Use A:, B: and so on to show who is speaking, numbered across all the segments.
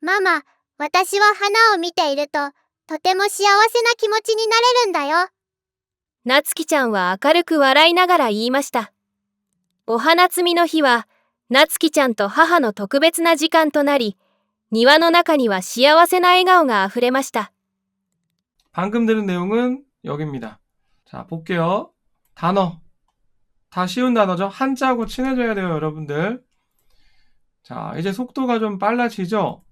A: ママ、私は花を見ていると、とても幸せな気持ちになれるんだよ。
B: なつきちゃんは明るく笑いながら言いました。お花摘みの日は、なつきちゃんと母の特別な時間となり、庭の中には幸せな笑顔があふれました。
C: 방금 들은 내용은 여기입니다. 자, 볼게요. 단어. 다 쉬운 단어죠? 한자하고 친해져야 돼요, 여러분들. 자, 이제 속도가 좀 빨라지죠?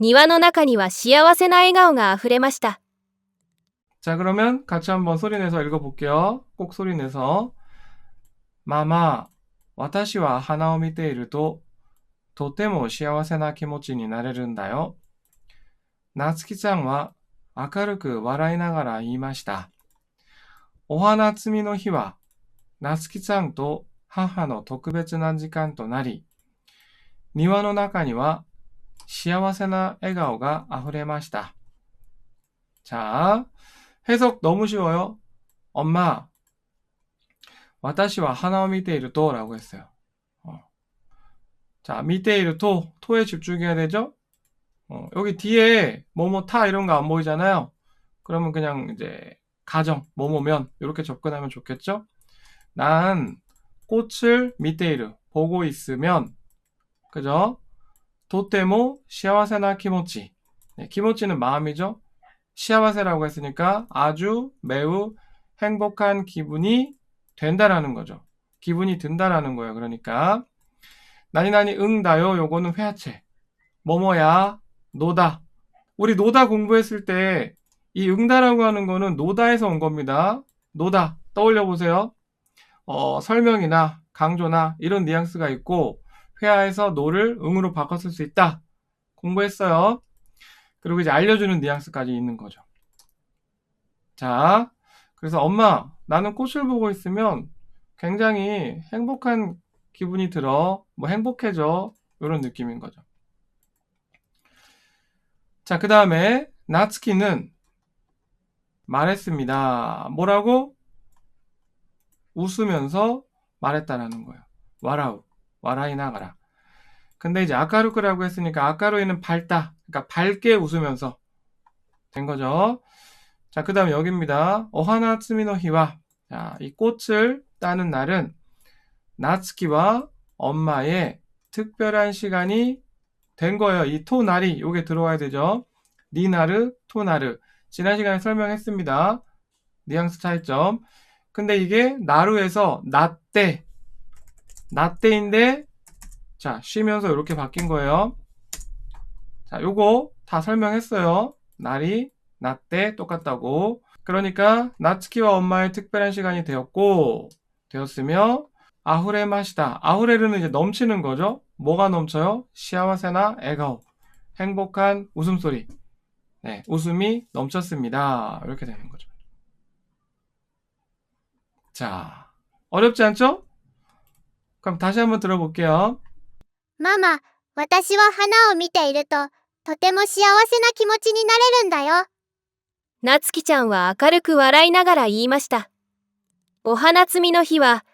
B: 庭の中には幸せな笑顔があふれました。
C: 자, 그러면 같이 한번 소리 내서 읽어볼게요. 꼭 소리 내서. 마마, 私は花を見ていると、とても幸せな気持ちになれるんだよ。なつきちゃんは明るく笑いながら言いました。お花摘みの日は、なつきちゃんと母の特別な時間となり、庭の中には 시아와세나 에가오가 아후레마시다. 자, 해석 너무 쉬워요. 엄마, 와타시와 하나오미테이루토 라고 했어요. 어. 자, 미테이루토, 토에 집중해야 되죠? 어, 여기 뒤에 뭐뭐타 이런 거 안 보이잖아요. 그러면 그냥 이제 가정, 뭐뭐면 이렇게 접근하면 좋겠죠? 난 꽃을 미테이루, 보고 있으면 그죠? 도테모 시아와세나 키모치. 네, 키모치는 마음이죠? 시아와세라고 했으니까 아주 매우 행복한 기분이 된다라는 거죠. 기분이 든다라는 거예요. 그러니까 나니나니 응다요 요거는 회화체. 뭐뭐야 노다. 우리 노다 공부했을 때 이 응다라고 하는 거는 노다에서 온 겁니다. 노다 떠올려 보세요. 어, 설명이나 강조나 이런 뉘앙스가 있고 회화에서 노를 응으로 바꿨을 수 있다. 공부했어요. 그리고 이제 알려주는 뉘앙스까지 있는 거죠. 자, 그래서 엄마, 나는 꽃을 보고 있으면 굉장히 행복한 기분이 들어. 뭐 행복해져. 이런 느낌인 거죠. 자, 그 다음에 나츠키는 말했습니다. 뭐라고? 웃으면서 말했다라는 거예요. 와라우, 와라이 나가라. 근데 이제 아까루크라고 했으니까 아까루이는 밝다. 그러니까 밝게 웃으면서 된 거죠. 자, 그 다음 여기입니다. 어하나 츠미노히와 자, 이 꽃을 따는 날은 나츠키와 엄마의 특별한 시간이 된 거예요. 이 토날이 요게 들어와야 되죠. 니나르, 토나르. 지난 시간에 설명했습니다. 뉘앙스 차이점. 근데 이게 나루에서 나때 나때인데 자, 쉬면서 이렇게 바뀐 거예요. 자, 요거 다 설명했어요. 날이 나때 똑같다고. 그러니까 나츠키와 엄마의 특별한 시간이 되었고 되었으며 아후레 마시다. 아후레르는 이제 넘치는 거죠. 뭐가 넘쳐요? 시아와세나 에가오. 행복한 웃음소리. 네, 웃음이 넘쳤습니다. 이렇게 되는 거죠. 자, 어렵지 않죠? 그럼 다시 한번 들어볼게요.
A: ママ、私は花を見ていると、とても幸せな気持ちになれるんだよ。
B: なつきちゃんは明るく笑いながら言いました。お花摘みの日は、